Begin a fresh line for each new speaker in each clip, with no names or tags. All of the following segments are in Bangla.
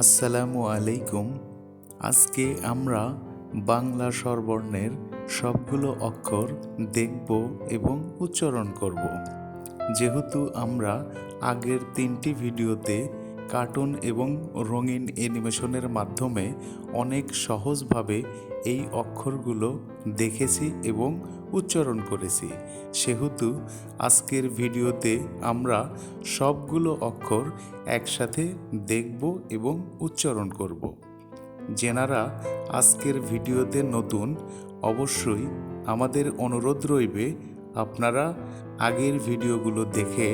আসসালামু আলাইকুম। আজকে আমরা বাংলা স্বরবর্ণের সবগুলো অক্ষর দেখব এবং উচ্চারণ করব। যেহেতু আমরা আগের তিনটি ভিডিওতে কার্টুন এবং রঙিন অ্যানিমেশনের মাধ্যমে অনেক সহজভাবে এই অক্ষরগুলো দেখেছি এবং উচ্চারণ করেছি। সেহেতু আজকের ভিডিওতে আমরা সবগুলো অক্ষর একসাথে দেখব এবং উচ্চারণ করব। যেনারা আজকের ভিডিওতে নতুন, অবশ্যই আমাদের অনুরোধ রইবে, আপনারা আগের ভিডিওগুলো দেখে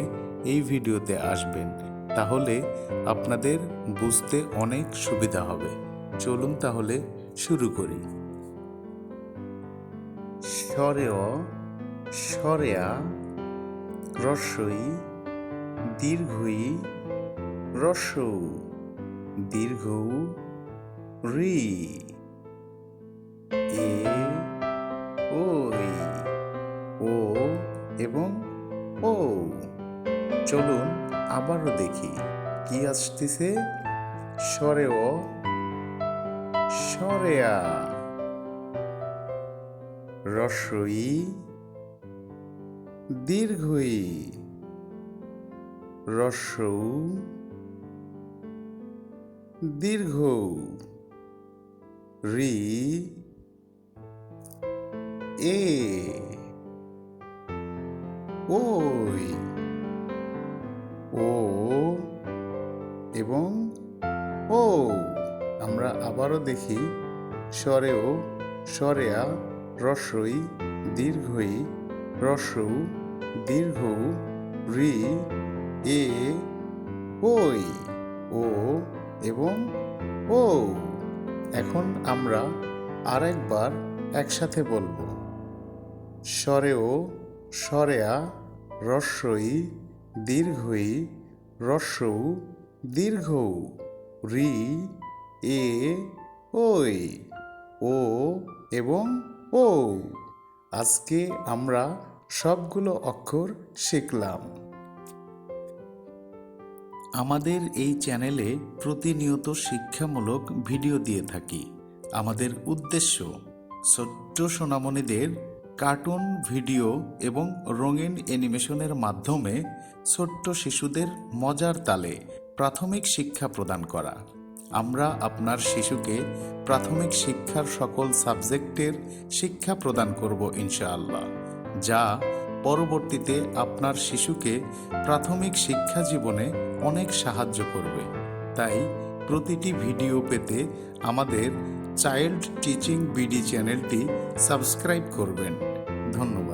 এই ভিডিওতে আসবেন। তাহলে আপনাদের বুঝতে অনেক সুবিধা হবে। চলুন তাহলে শুরু করি। স্বরেয়, স্বরেয়া রস্বই দীর্ঘই রস্যৌ দীর্ঘ রি এ, ওই, ও এবং ও চলুন আবারও দেখি কি আসতেছে। স্বরে ও স্বরেয়া। রস্বই দীর্ঘই রস্যৌ দীর্ঘ রি এ ওই ও এবং ও। আমরা আবারও দেখি স্বরেও স্বরেয়া রস্বই দীর্ঘই রস্যৌ দীর্ঘ রি এ ওই ও এবং ও। এখন আমরা আরেকবার একসাথে বলব। স্বরেও স্বরেয়া রস্বই দীর্ঘই রস্যৌ দীর্ঘ রি এ ওই ও এবং ও, আজকে আমরা সবগুলো অক্ষর শিখলাম। আমাদের এই চ্যানেলে প্রতিনিয়ত শিক্ষামূলক ভিডিও দিয়ে থাকি। আমাদের উদ্দেশ্য, ছোট্ট সোনামণিদের কার্টুন ভিডিও এবং রঙিন অ্যানিমেশনের মাধ্যমে ছোট্ট শিশুদের মজার তালে প্রাথমিক শিক্ষা প্রদান করা। আমরা আপনার শিশুকে প্রাথমিক শিক্ষার সকল সাবজেক্টের শিক্ষা প্রদান করব ইনশাআল্লাহ, যা পরবর্তীতে আপনার শিশুকে প্রাথমিক শিক্ষা জীবনে অনেক সাহায্য করবে। তাই প্রতিটি ভিডিও পেতে আমাদের চাইল্ড টিচিং বিডি চ্যানেলটি সাবস্ক্রাইব করবেন। ধন্যবাদ।